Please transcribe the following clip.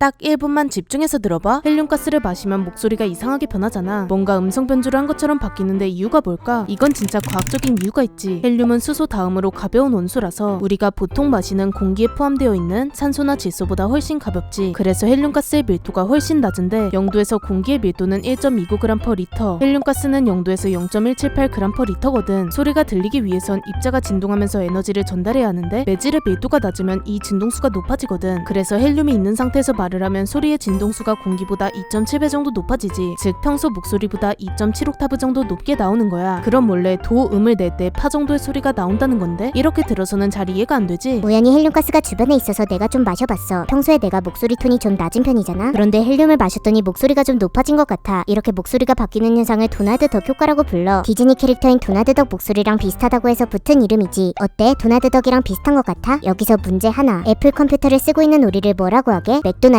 딱 1분만 집중해서 들어봐. 헬륨가스를 마시면 목소리가 이상하게 변하잖아. 뭔가 음성 변조를 한 것처럼 바뀌는데 이유가 뭘까? 이건 진짜 과학적인 이유가 있지. 헬륨은 수소 다음으로 가벼운 원소라서 우리가 보통 마시는 공기에 포함되어 있는 산소나 질소보다 훨씬 가볍지. 그래서 헬륨가스의 밀도가 훨씬 낮은데 영도에서 공기의 밀도는 1.29g/리터. 헬륨가스는 영도에서 0.178g/리터거든. 소리가 들리기 위해선 입자가 진동하면서 에너지를 전달해야 하는데 매질의 밀도가 낮으면 이 진동수가 높아지거든. 그래서 헬륨이 있는 상태에서 말을 하면 소리의 진동수가 공기보다 2.7배 정도 높아지지. 즉 평소 목소리보다 2.7옥타브 정도 높게 나오는 거야. 그럼 원래 도 음을 낼 때 파 정도의 소리가 나온다는 건데 이렇게 들어서는 잘 이해가 안 되지. 우연히 헬륨가스가 주변에 있어서 내가 좀 마셔봤어. 평소에 내가 목소리 톤이 좀 낮은 편이잖아. 그런데 헬륨을 마셨더니 목소리가 좀 높아진 것 같아. 이렇게 목소리가 바뀌는 현상을 도나드 덕 효과라고 불러. 디즈니 캐릭터인 도나드 덕 목소리랑 비슷하다고 해서 붙은 이름이지. 어때? 도나드 덕이랑 비슷한 것 같아? 여기서 문제 하나. 애플 컴퓨터를 쓰고 있는 우리를 뭐라고 하게? 맥도날드